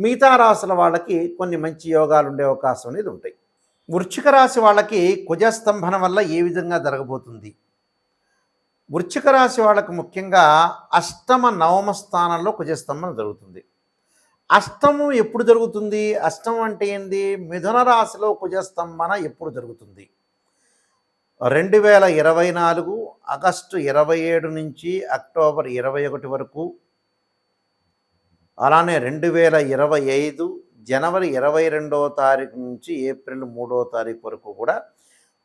మిగతా రాశుల వాళ్ళకి కొన్ని మంచి యోగాలు ఉండే అవకాశం అనేది ఉంటాయి. వృచ్చిక రాశి వాళ్ళకి కుజస్తంభన వల్ల ఏ విధంగా జరగబోతుంది? వృచ్చిక రాశి వాళ్ళకు ముఖ్యంగా అష్టమ నవమ స్థానంలో కుజస్తంభన జరుగుతుంది. అష్టమం ఎప్పుడు జరుగుతుంది? అష్టమం అంటే ఏంది? మిథున రాశిలో కుజస్తంభన ఎప్పుడు జరుగుతుంది? రెండు వేల ఇరవై నాలుగు ఆగస్టు ఇరవై ఏడు నుంచి అక్టోబర్ ఇరవై ఒకటి వరకు అలానే రెండు వేల ఇరవై ఐదు జనవరి ఇరవై రెండవ తారీఖు నుంచి ఏప్రిల్ మూడవ తారీఖు వరకు కూడా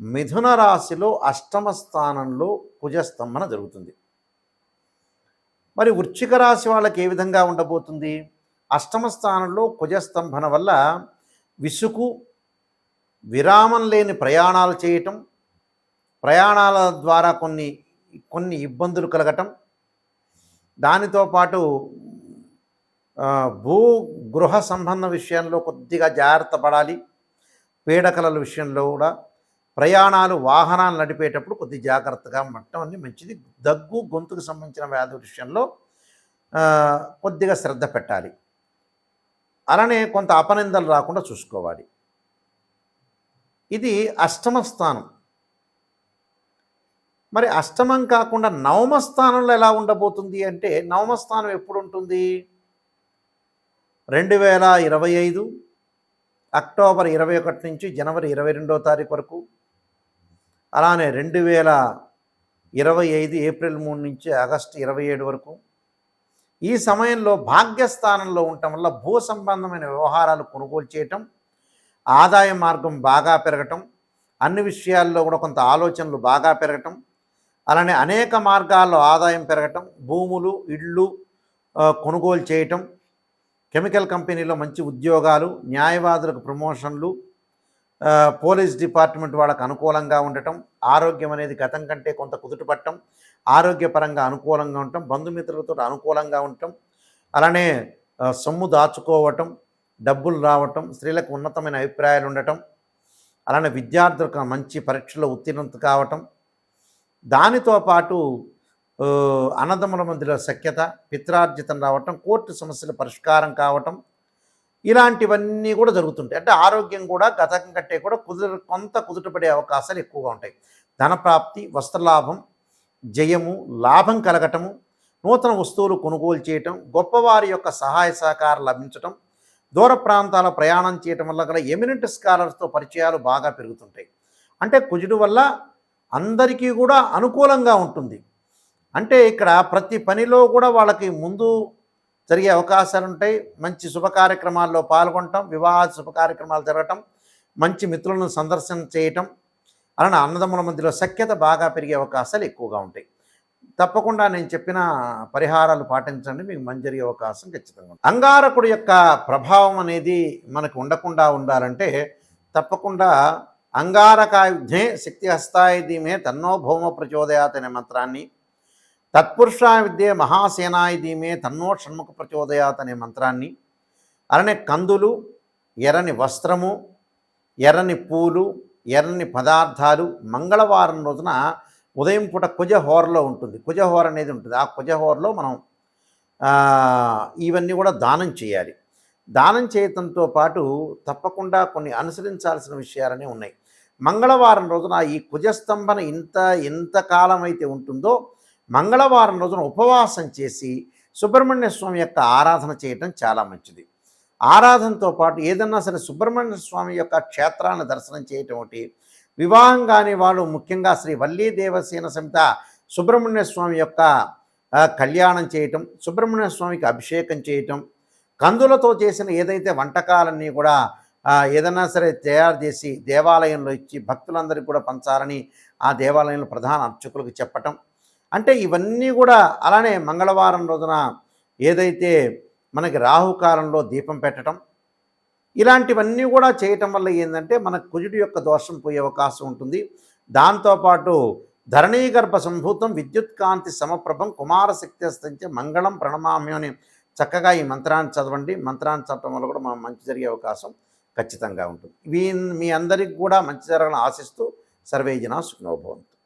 మిథున రాశిలో అష్టమ స్థానంలో కుజస్తంభన జరుగుతుంది. మరి వృచ్చిక రాశి వాళ్ళకి ఏ విధంగా ఉండబోతుంది? అష్టమ స్థానంలో కుజస్తంభన వల్ల విసుకు విరామం లేని ప్రయాణాలు చేయటం ప్రయాణాల ద్వారా కొన్ని కొన్ని ఇబ్బందులు కలగటం దానితో పాటు భూ గృహ సంబంధ విషయంలో కొద్దిగా జాగ్రత్త పడాలి. పీడకలల విషయంలో కూడా ప్రయాణాలు వాహనాలు నడిపేటప్పుడు కొద్ది జాగ్రత్తగా ఉండటం అన్ని మంచిది. దగ్గు గొంతుకు సంబంధించిన వ్యాధి విషయంలో కొద్దిగా శ్రద్ధ పెట్టాలి. అలానే కొంత అపనిందలు రాకుండా చూసుకోవాలి. ఇది అష్టమ స్థానం. మరి అష్టమం కాకుండా నవమ స్థానంలో ఎలా ఉండబోతుంది అంటే నవమ స్థానం ఎప్పుడు ఉంటుంది? రెండు వేల ఇరవై ఐదు అక్టోబర్ ఇరవై ఒకటి నుంచి జనవరి ఇరవై రెండో తారీఖు వరకు అలానే రెండు వేల ఇరవై ఐదు ఏప్రిల్ మూడు నుంచి ఆగస్టు ఇరవై ఏడు వరకు ఈ సమయంలో భాగ్యస్థానంలో ఉండటం వల్ల భూ సంబంధమైన వ్యవహారాలు కొనుగోలు చేయటం ఆదాయ మార్గం బాగా పెరగటం అన్ని విషయాల్లో కూడా కొంత ఆలోచనలు బాగా పెరగటం అలానే అనేక మార్గాల్లో ఆదాయం పెరగటం భూములు ఇళ్ళు కొనుగోలు చేయటం కెమికల్ కంపెనీలో మంచి ఉద్యోగాలు న్యాయవాదులకు ప్రమోషన్లు పోలీస్ డిపార్ట్మెంట్ వాళ్ళకు అనుకూలంగా ఉండటం ఆరోగ్యం అనేది గతం కంటే కొంత కుదుటపట్టడం ఆరోగ్యపరంగా అనుకూలంగా ఉండటం బంధుమిత్రులతో అనుకూలంగా ఉండటం అలానే సొమ్ము దాచుకోవటం డబ్బులు రావటం స్త్రీలకు ఉన్నతమైన అభిప్రాయాలు ఉండటం అలానే విద్యార్థులకు మంచి పరీక్షలో ఉత్తీర్ణత కావటం దానితో పాటు అన్నదమ్ముల మధ్యలో సఖ్యత పిత్రార్జితం రావటం కోర్టు సమస్యల పరిష్కారం కావటం ఇలాంటివన్నీ కూడా జరుగుతుంటాయి. అంటే ఆరోగ్యం కూడా గతం కంటే కూడా కుదురు కొంత కుదుటపడే అవకాశాలు ఎక్కువగా ఉంటాయి. ధనప్రాప్తి వస్త్రలాభం జయము లాభం కలగటము నూతన వస్తువులు కొనుగోలు చేయటం గొప్పవారి యొక్క సహాయ సహకారం లభించటం దూర ప్రాంతాల ప్రయాణం చేయటం వల్ల కూడా ఎమినెంట్ స్కాలర్స్తో పరిచయాలు బాగా పెరుగుతుంటాయి. అంటే కుజుడు వల్ల అందరికీ కూడా అనుకూలంగా ఉంటుంది. అంటే ఇక్కడ ప్రతి పనిలో కూడా వాళ్ళకి ముందు జరిగే అవకాశాలు ఉంటాయి. మంచి శుభ కార్యక్రమాల్లో పాల్గొనటం వివాహ శుభ కార్యక్రమాలు జరగటం మంచి మిత్రులను సందర్శన చేయటం అలానే అన్నదమ్ముల మధ్యలో సఖ్యత బాగా పెరిగే అవకాశాలు ఎక్కువగా ఉంటాయి. తప్పకుండా నేను చెప్పిన పరిహారాలు పాటించండి. మీకు మంచి జరిగే అవకాశం ఖచ్చితంగా అంగారకుడు అంగారకుడి యొక్క ప్రభావం అనేది మనకు ఉండకుండా ఉండాలంటే తప్పకుండా అంగారకాయుధ్యే శక్తి హస్తాయ తన్నో భౌమ ప్రచోదయాత్ అనే మంత్రాన్ని తత్పురుషా విద్యే మహాసేనాయి ధీమే తన్నో షణ్ముఖ ప్రచోదయాత్ అనే మంత్రాన్ని. అలానే కందులు ఎర్రని వస్త్రము ఎర్రని పూలు ఎర్రని పదార్థాలు మంగళవారం రోజున ఉదయం పూట కుజహోరలో ఉంటుంది. కుజహోర అనేది ఉంటుంది. ఆ కుజహోరలో మనం ఇవన్నీ కూడా దానం చేయాలి. దానం చేయటంతో పాటు తప్పకుండా కొన్ని అనుసరించాల్సిన విషయాలనే ఉన్నాయి. మంగళవారం రోజున ఈ కుజస్తంభన ఇంత ఎంతకాలం అయితే ఉంటుందో మంగళవారం రోజున ఉపవాసం చేసి సుబ్రహ్మణ్య స్వామి యొక్క ఆరాధన చేయటం చాలా మంచిది. ఆరాధనతో పాటు ఏదన్నా సరే సుబ్రహ్మణ్య స్వామి యొక్క క్షేత్రాన్ని దర్శనం చేయటం ఒకటి వివాహం కాని వాళ్ళు ముఖ్యంగా శ్రీ వల్లీ దేవసేన సమిత సుబ్రహ్మణ్య స్వామి యొక్క కళ్యాణం చేయటం సుబ్రహ్మణ్య స్వామికి అభిషేకం చేయటం కందులతో చేసిన ఏదైతే వంటకాలన్నీ కూడా ఏదైనా సరే తయారు చేసి దేవాలయంలో ఇచ్చి భక్తులందరికీ కూడా పంచాలని ఆ దేవాలయంలో ప్రధాన అర్చకులకు చెప్పటం అంటే ఇవన్నీ కూడా అలానే మంగళవారం రోజున ఏదైతే మనకి రాహుకాలంలో దీపం పెట్టడం ఇలాంటివన్నీ కూడా చేయటం వల్ల ఏంటంటే మన కుజుడి యొక్క దోషం పోయే అవకాశం ఉంటుంది. దాంతోపాటు ధరణీగర్భ సంభూతం విద్యుత్ కాంతి సమప్రభం కుమారశక్తి అస్తంచే మంగళం ప్రణమామ్యం అని చక్కగా ఈ మంత్రాన్ని చదవండి. మంత్రాన్ని చదవడం వల్ల కూడా మనం మంచి జరిగే అవకాశం ఖచ్చితంగా ఉంటుంది. వీ మీ అందరికి కూడా మంచి జరగాలని ఆశిస్తూ సర్వేజన సుఖనోభవంతు